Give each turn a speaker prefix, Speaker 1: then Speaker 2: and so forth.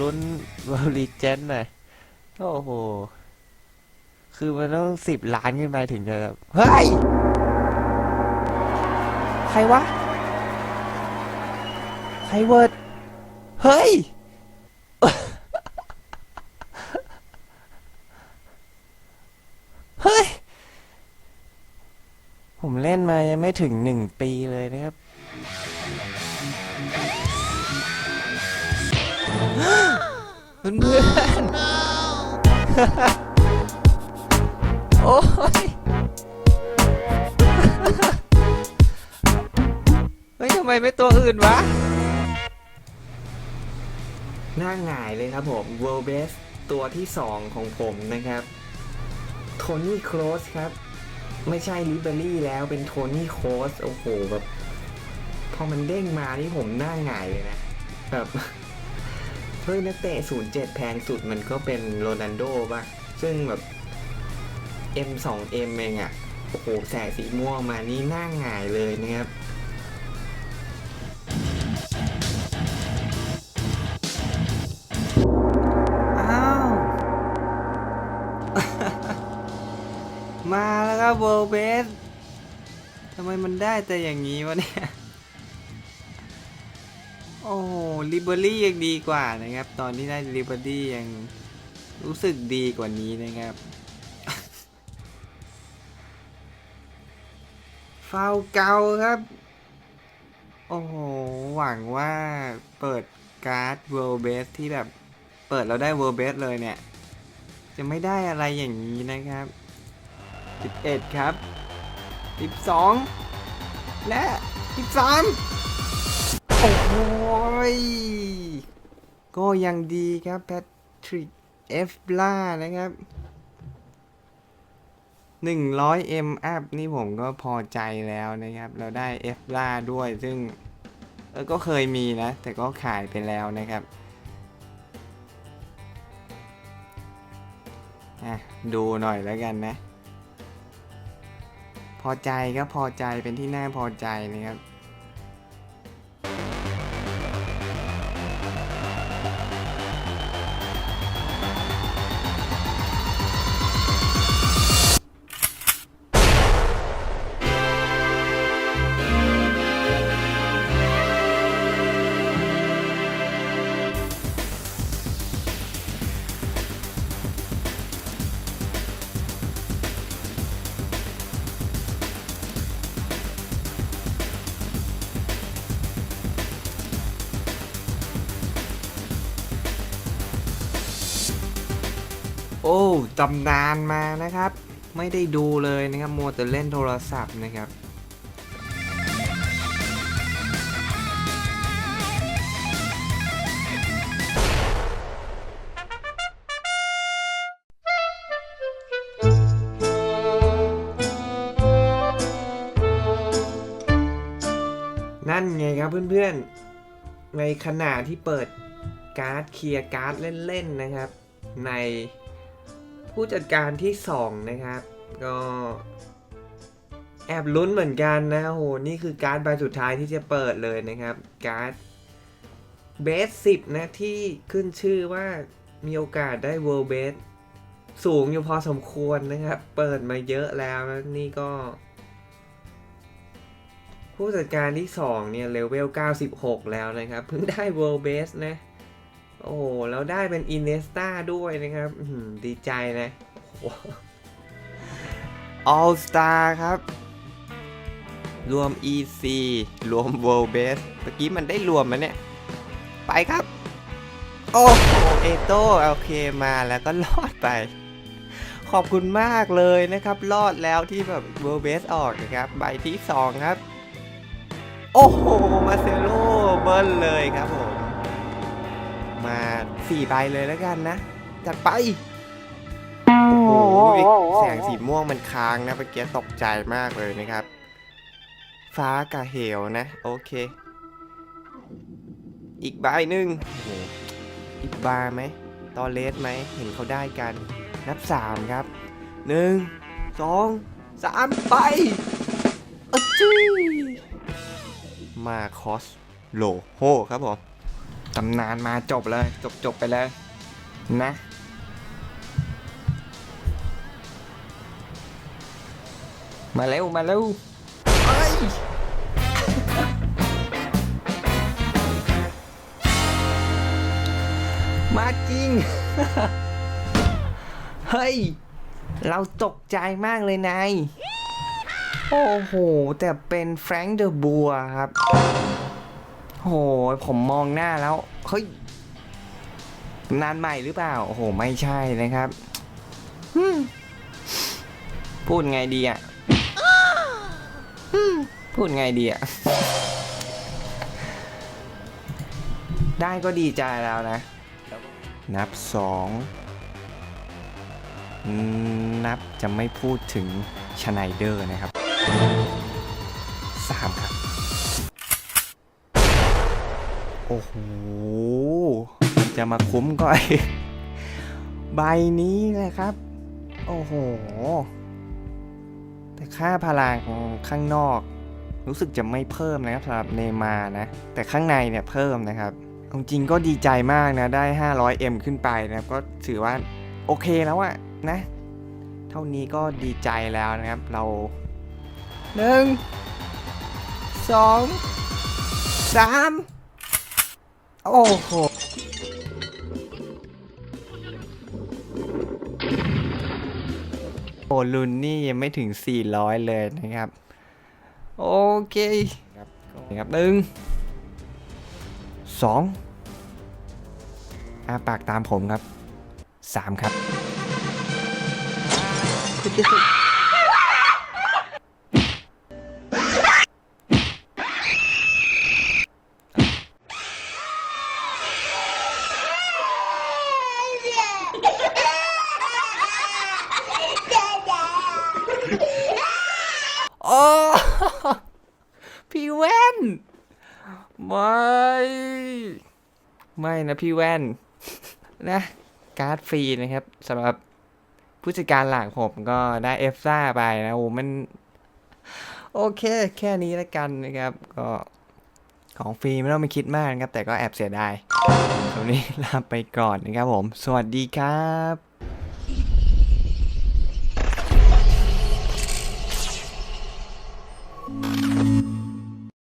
Speaker 1: ลุ้นวอลลีเจนหน่อยโอ้โห คือมันต้องสิบล้านขึ้นไปถึงจะแบบเฮ้ย ใครวะ ใครเวิร์ด เฮ้ย เฮ้ย ผมเล่นมายังไม่ถึงหนึ่งปีเลยนะครับ เพื่อนเพื่อนโอ้ยเฮ้ยทำไมไม่ตัวอื่นวะ หน้าหงายเลยครับผม World Best ตัวที่ 2 ของผมนะครับ โทนี่โครสครับ ไม่ใช่ลิเบอรี่แล้วเป็นโทนี่โครสโอ้โหแบบ พอมันเด้งมานี่ผมหน้าหงายเลยนะแบบ เฮ้ยนักเตะ07 แพงสุดมันก็เป็นโรนัลโดป่ะ ซึ่งแบบ M2M เองอะ่ะ โอ้โห แสสีม่วงมานี่น้าหงายเลยนะครับอ้าวมาแล้วครับ World Best ทำไมมันได้แต่อย่างนี้วะเนี่ย โอ้ลิเบอรี่ยังดีกว่านะครับ ตอนที่ได้ลิเบอรี่ยังรู้สึกดีกว่านี้นะครับฟาวเกาครับ โอ้โห หวังว่าเปิดการ์ด World Best ที่แบบเปิดแล้วได้ World Best เลยเนี่ย จะไม่ได้อะไรอย่างนี้นะครับ 11 ครับ 12 และ 13 โอ้โห ย ก็ยังดีครับแพทริกเอฟลานะครับ 100 M up นี่ผมก็พอใจแล้วนะครับ เราได้ F ล่าด้วยซึ่งเออก็เคยมีนะ แต่ก็ขายไปแล้วนะครับอะดูหน่อยแล้วกันนะ พอใจก็พอใจเป็นที่น่าพอใจนะครับ โอ้ตำนานมานะครับ ไม่ได้ดูเลยนะครับมัวแต่เล่นโทรศัพท์นะครับนั่นไงครับเพื่อนๆ ในขณะที่เปิดการ์ดเคลียร์การ์ดเล่นๆนะครับ ใน ผู้จัดการที่ 2 นะครับ ก็แอบลุ้นเหมือนกันนะโหนี่คือการ์ดใบสุดท้ายที่จะเปิดเลยนะครับ การ์ดเบสสิบนะที่ขึ้นชื่อว่ามีโอกาสได้ World Best สูงอยู่พอสมควรนะครับ เปิดมาเยอะแล้วนะนี่ก็ ผู้จัดการที่ 2 เนี่ยเลเวล 96 แล้วนะครับ เพิ่งได้ World Best นะ โอ้แล้วได้เป็นอินเนสตาด้วยนะครับดีใจนะโอ้ All Star ครับ รวม EC รวม World Best เมื่อกี้มันได้รวมมันเนี่ย ไปครับ โอ้โหเอโต้โอเคมาแล้วก็รอดไป ขอบคุณมากเลยนะครับ รอดแล้วที่แบบ World Best ออกนะครับ ใบที่ 2 ครับ โอ้โห มาเซโลเบิ้ลเลยครับผม มาสี่ใบเลยแล้วกันนะจัดไป โอ้โหแสงสีม่วงมันค้างนะเมื่อกี้ตกใจมากเลยนะครับ ฟ้ากับเหวนะ โอเค อีกใบหนึ่งโอ้โหอีกบาร์ไหมตอเลสไหมเห็นเขาได้กัน นับสามครับหนึ่งสองสามไปอะจี้มาคอสโลโฮครับผม ตำนานมาจบเลย จบจบไปเลยนะ มาเร็ว มาเร็วเอ้ยมาจริง เฮ้ย เราตกใจมากเลยนาย โอ้โห แต่เป็นแฟรงค์เดอะบัวครับ โอ้โหผมมองหน้าแล้ว เฮ้ยตำนานใหม่หรือเปล่า โอ้โห ไม่ใช่นะครับอืมพูดไงดีอะอืมพูดไงดีอะ ได้ก็ดีใจแล้วนะ นับสองอืมนับจะไม่พูดถึงชไนเดอร์นะครับ โอ้โหจะมาคุ้มก็ไอ้ใบนี้เลยครับ โอ้โห แต่ค่าพลังข้างนอก รู้สึกจะไม่เพิ่มนะครับสำหรับเนมานะ แต่ข้างในเนี่ยเพิ่มนะครับจริงก็ดีใจมากนะได้ 500M ขึ้นไปนะครับ ก็ถือว่าโอเคแล้วอะนะ เท่านี้ก็ดีใจแล้วนะครับเราหนึ่งสองสาม โอ้โหโอ้ลุนนี่ยังไม่ถึง 400 เลยนะครับ โอเคครับครับหนึ่งสองอาปากตามผมครับสามครับ โอ้ พี่แว่น ไม่ ไม่นะพี่แว่น นะการ์ดฟรีนะครับสำหรับผู้จัดการหลักผมก็ได้เอฟซ่าไปนะโอ้มัน โอเค แค่นี้แล้วกันนะครับ ก็ของฟรีไม่ต้องไปคิดมากนะครับ แต่ก็แอบเสียดายตรงนี้ลาไปก่อนนะครับผม สวัสดีครับ